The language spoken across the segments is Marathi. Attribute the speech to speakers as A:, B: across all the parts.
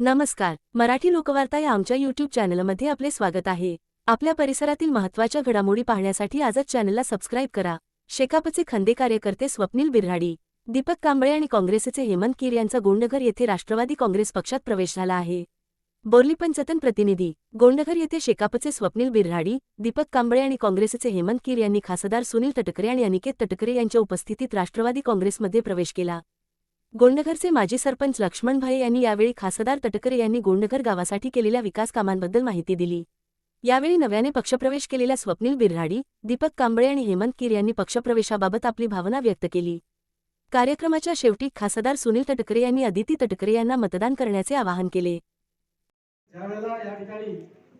A: नमस्कार. मराठी लोकवार्ता या आमच्या यूट्यूब चॅनलमध्ये आपले स्वागत आहे. आपल्या परिसरातील महत्त्वाच्या घडामोडी पाहण्यासाठी आजच चॅनलला सबस्क्राईब करा. शेकापचे खंदे कार्यकर्ते स्वप्नील बिर्हाडी दीपक कांबळे आणि काँग्रेसचे हेमंत कीर यांचा गोंडघर येथे राष्ट्रवादी काँग्रेस पक्षात प्रवेश झाला आहे. बोर्ली पंचतन प्रतिनिधी गोंडघर येथे शेकापचे स्वप्नील बिर्हाडी दीपक कांबळे आणि काँग्रेसचे हेमंत कीर यांनी खासदार सुनील तटकरे आणि अनिकेत तटकरे यांच्या उपस्थितीत राष्ट्रवादी काँग्रेसमध्ये प्रवेश केला. गोंडघरचे माजी सरपंच लक्ष्मण भाई यांनी यावेळी खासदार तटकरे यांनी गोंडघर गावासाठी केलेल्या विकास कामांबद्दल माहिती दिली. यावेळी नव्याने पक्षप्रवेश केलेल्या स्वप्नील बिर्हाडी दीपक कांबळे आणि हेमंत कीर यांनी पक्षप्रवेशाबाबत आपली भावना व्यक्त केली. कार्यक्रमाच्या शेवटी खासदार सुनील तटकरे यांनी अदिती तटकरे यांना मतदान करण्याचे आवाहन केले.
B: त्यावेळेला या ठिकाणी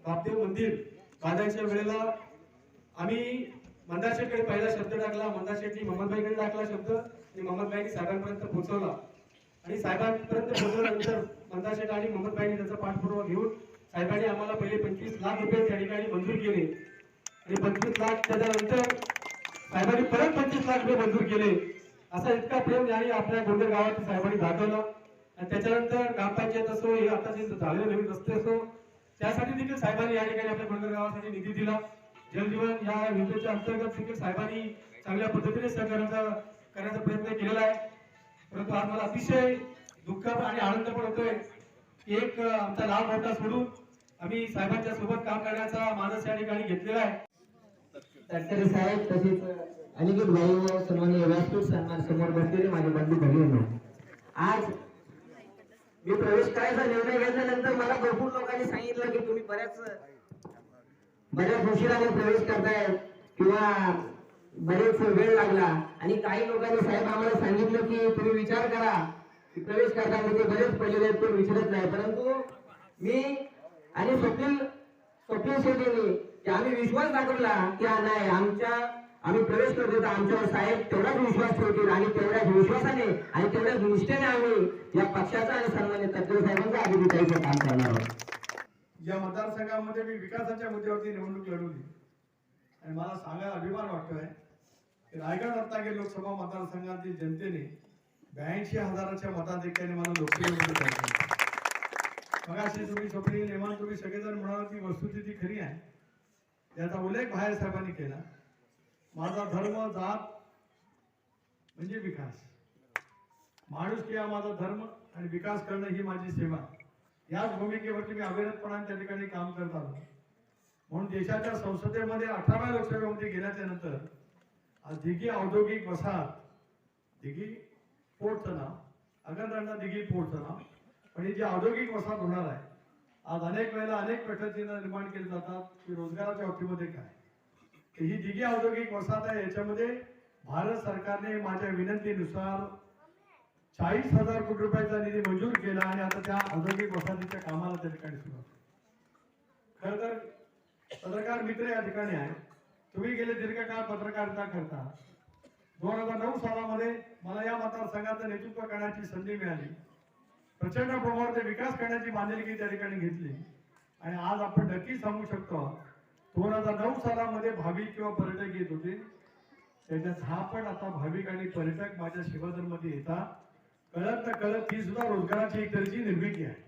B: बापदेव मंदिर बांधायच्या वेळेला आम्ही मंदार शेठकडे पहिला शब्द टाकला मंदार शेठनी मोहम्मदभाईकडे टाकला शब्द आणि मोहम्मदभाईनी साहेबांपर्यंत पोहोचवला. आणि साहेबांपर्यंत पोहोचवल्यानंतर मंदार शेठ आणि मोहम्मदभाईनी त्याचा पाठपुरावा घेऊन साहेबांनी आम्हाला पहिले पंचवीस लाख रुपये त्या ठिकाणी मंजूर केले. आणि पंचवीस लाख त्याच्यानंतर साहेबांनी परत पंचवीस लाख रुपये मंजूर केले. असा इतका प्रेम याने आपल्या गोंदर गावात साहेबांनी दाखवला. आणि त्याच्यानंतर ग्रामपंचायत असो हे आता जे झालेले नवीन रस्ते असो त्यासाठी देखील साहेबांनी या ठिकाणी आपल्या गोंदर गावासाठी निधी दिला. जलजीवन या योजनेच्या अंतर्गत देखील साहेबांनी चांगल्या पद्धतीने सहकार्याचा करण्याचा प्रयत्न केलेला आहे. परंतु आज मला अतिशय दुःख आणि आनंद पण होतोय की एक आमचा लाल मोठा सोडून आम्ही साहेबांच्या सोबत काम करण्याचा मानस या ठिकाणी घेतलेला आहे.
C: तटकरे साहेब तसेच अनिकेत भाई व सन्माननीय व्यासपीठ सन्मान समोर बसलेले माझे बंधू भगिनी. आज मी प्रवेश करायचा निर्णय घेतल्यानंतर मला भरपूर लोकांनी सांगितलं की तुम्ही बऱ्याच बऱ्याच उशिराने प्रवेश करताय. किंवा बरेच वेळ लागला. आणि काही लोकांनी साहेब आम्हाला सांगितलं की तुम्ही विचार करा. की प्रवेश करताना ते बरेच पहिले आहेत ते विचारत नाही. परंतु मी आणि स्वप्नील स्वप्नील शेट्टींनी की आम्ही विश्वास दाखवला की हा नाही आमच्या आम्ही प्रवेश करतो तर आमच्यावर साहेब तेवढाच विश्वास ठेवतील आणि तेवढ्याच विश्वासाने आणि तेवढ्याच निष्ठेने आम्ही या पक्षाचा आणि सन्मान्य तत्व साहेबांचा अभिनेत्याचं काम करणार आहोत.
B: या मतदारसंघामध्ये मी विकासाच्या मुद्द्यावरती निवडणूक लढवली. आणि मला सांगायला अभिमान वाटतोय की रायगड रत्नागिरी लोकसभा मतदारसंघातील जनतेने ब्याऐंशी हजाराच्या मताधिक्याने मला लोकप्रिय मगाशी तुम्ही स्वप्नी नेमान तुम्ही सगळेजण म्हणाल की वस्तुस्थिती खरी आहे. याचा उल्लेख बाहेर साहेबांनी केला. माझा धर्म जात म्हणजे विकास. माणूस किंवा माझा धर्म आणि विकास करणं ही माझी सेवा याच भूमिकेवरती मी अविरतपणाने त्या ठिकाणी काम करत आलो. म्हणून देशाच्या संसदेमध्ये अठराव्या लोकसभेमध्ये गेल्याच्यानंतर आज दिघी औद्योगिक वसाहत दिघी पोर्टचं नाव अगरदांना दिघी पोर्टचं नाव पण ही जी औद्योगिक वसाहत होणार आहे आज अनेक वेळेला अनेक प्रश्नचिन्ह निर्माण केले जातात की रोजगाराच्या बाबतीमध्ये काय? ही दिघी औद्योगिक वसाहत आहे याच्यामध्ये भारत सरकारने माझ्या विनंतीनुसार चाळीस हजार कोटी रुपयाचा निधी मंजूर केला आणि आता त्या औद्योगिक वसाहतीच्या कामाला त्या ठिकाणी सुरुवात खर तर पत्रकार मित्र या ठिकाणी आहे. तुम्ही गेले दीर्घकाळ पत्रकारिता करता. दोन हजार नऊ सालामध्ये मला या मतदारसंघाचं नेतृत्व करण्याची संधी मिळाली. प्रचंड प्रमाणात विकास करण्याची बांधिलकी त्या ठिकाणी घेतली. आणि आज आपण नक्की सांगू शकतो दोन हजार नऊ सालामध्ये भाविक किंवा पर्यटक येत होते. त्याच्यात हा पण आता भाविक आणि पर्यटक माझ्या शिवधर्मध्ये येतात. कळत तर कळत ही सुद्धा रोजगाराची एक तऱ्हेची निर्मिती आहे.